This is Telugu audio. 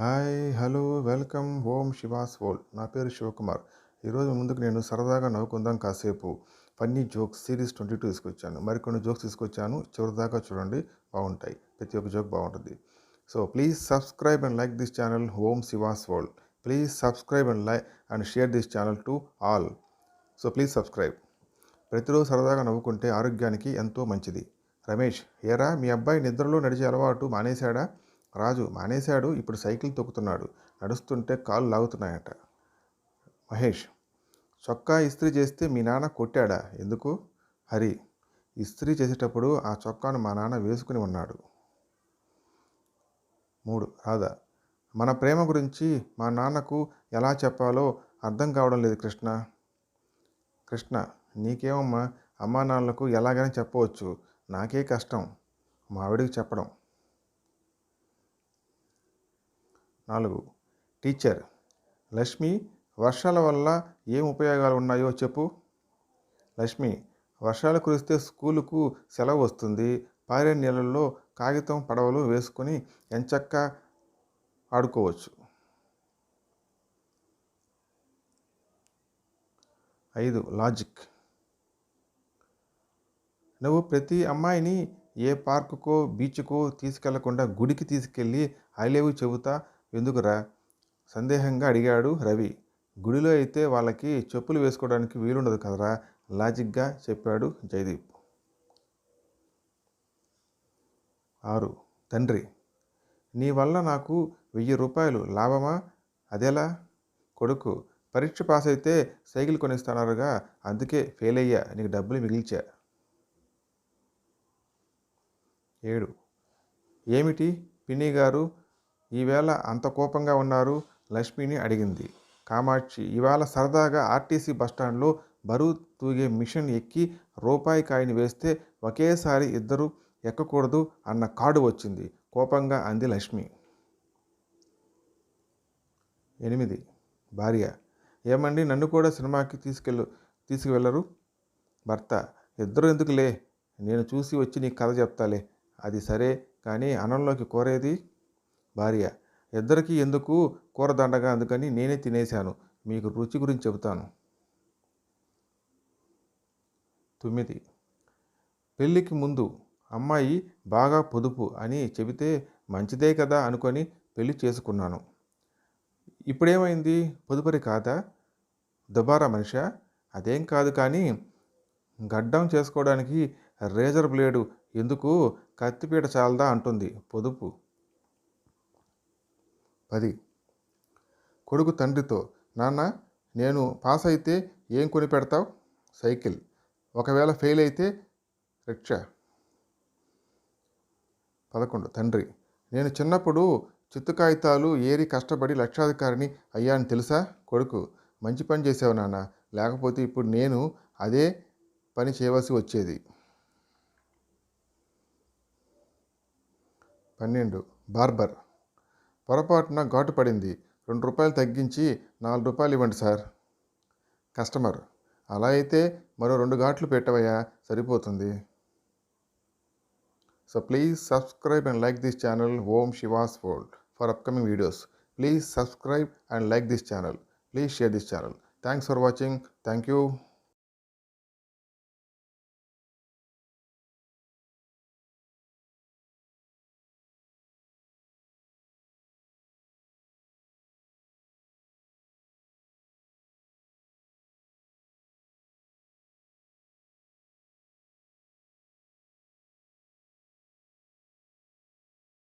Hi hello welcome Om Shivas world నా పేరు శివకుమార్. ఈరోజు ముందుకు నేను సరదాగా నవ్వుకుందాం కాసేపు. Funny jokes series twenty two తీసుకొచ్చాను. మరికొన్ని జోక్స్ తీసుకొచ్చాను. చివరిదాకా చూడండి బాగుంటాయి. ప్రతి ఒక్క జోక్ బాగుంటుంది. So please subscribe and like this channel Om Shivas world please subscribe and like and share this channel to all. So please subscribe. ప్రతిరోజు సరదాగా నవ్వుకుంటే ఆరోగ్యానికి ఎంతో మంచిది. రమేష్ ఏరా మీ అబ్బాయి నిద్రలో నడిచే అలవాటు మానేశాడా? రాజు మానేశాడు ఇప్పుడు సైకిల్ తొక్కుతున్నాడు. నడుస్తుంటే కాళ్ళు లాగుతున్నాయట. మహేష్ చొక్కా ఇస్త్రీ చేస్తే మీ నాన్న కొట్టాడా? ఎందుకు? హరి ఇస్త్రీ చేసేటప్పుడు ఆ చొక్కాను మా నాన్న వేసుకుని ఉన్నాడు. మూడు రాధా మన ప్రేమ గురించి మా నాన్నకు ఎలా చెప్పాలో అర్థం కావడం లేదు కృష్ణ. కృష్ణ నీకేమమ్మా? అమ్మా నాన్నలకు ఎలాగైనా చెప్పవచ్చు. నాకే కష్టం. మావిడికి చెప్పడం. నాలుగు. టీచర్ లక్ష్మి వర్షాల వల్ల ఏం ఉపయోగాలు ఉన్నాయో చెప్పు. లక్ష్మి వర్షాలు కురిస్తే స్కూలుకు సెలవు వస్తుంది. పారే నీళ్ళల్లో కాగితం పడవలు వేసుకొని ఎంచక్క ఆడుకోవచ్చు. ఐదు. లాజిక్. నువ్వు ప్రతి అమ్మాయిని ఏ పార్కుకో బీచ్కో తీసుకెళ్ళకుండా గుడికి తీసుకెళ్ళి ఐ లవ్ చెబుతా ఎందుకురా? సందేహంగా అడిగాడు రవి. గుడిలో అయితే వాళ్ళకి చెప్పులు వేసుకోవడానికి వీలుండదు కదరా? లాజిక్గా చెప్పాడు జయదీప్. ఆరు. తండ్రి నీ వల్ల నాకు వెయ్యి రూపాయలు లాభమా? అదెలా? కొడుకు పరీక్ష పాస్ అయితే సైకిల్ కొనిస్తానారుగా అందుకే ఫెయిల్ అయ్యా నీకు డబ్బులు మిగిల్చా. ఏడు. ఏమిటి? పిన్ని గారు ఈవేళ అంత కోపంగా ఉన్నారు లక్ష్మిని అడిగింది. కామాక్షి ఇవాళ సరదాగా ఆర్టీసీ బస్టాండ్లో బరువు తూగే మిషన్ ఎక్కి రూపాయి కాయని వేస్తే ఒకేసారి ఇద్దరు ఎక్కకూడదు అన్న కార్డు వచ్చింది. కోపంగా అంది లక్ష్మి. ఎనిమిది. భార్య ఏమండి నన్ను కూడా సినిమాకి తీసుకెళ్ళు తీసుకువెళ్ళరు? భర్త ఇద్దరు ఎందుకులే? నేను చూసి వచ్చి నీకు కథ చెప్తాలే. అది సరే కానీ అన్నంలోకి కోరేది? భార్య. ఇద్దరికీ ఎందుకు కూర దండగా? అందుకని నేనే తినేశాను. మీకు రుచి గురించి చెబుతాను. తొమ్మిది. పెళ్ళికి ముందు అమ్మాయి బాగా పొదుపు అని చెబితే మంచిదే కదా అనుకొని పెళ్ళి చేసుకున్నాను. ఇప్పుడేమైంది? పొదుపరి కాదా? దుబారా మనిషా? అదేం కాదు కానీ గడ్డం చేసుకోవడానికి రేజర్ బ్లేడు ఎందుకు కత్తిపీట చాలదా అంటుంది. పొదుపు. పది. కొడుకు తండ్రితో నాన్న నేను పాస్ అయితే ఏం కొని పెడతావు సైకిల్. ఒకవేళ ఫెయిల్ అయితే రిక్షా. పదకొండు. తండ్రి నేను చిన్నప్పుడు చిత్తు కాగితాలు ఏరి కష్టపడి లక్షాధికారిని అయ్యాను తెలుసా? కొడుకు మంచి పని చేసావు నాన్న. లేకపోతే ఇప్పుడు నేను అదే పని చేయవలసి వచ్చేది. పన్నెండు. బార్బర్. పొరపాటున ఘాటు పడింది. రెండు రూపాయలు తగ్గించి నాలుగు రూపాయలు ఇవ్వండి సార్. కస్టమర్ అలా అయితే మరో రెండు ఘాట్లు పెట్టవయ్యా సరిపోతుంది. So please subscribe and like this channel. Om Shivas world. For upcoming videos. Please subscribe and like this channel. Please share this channel. Thanks for watching. Thank you.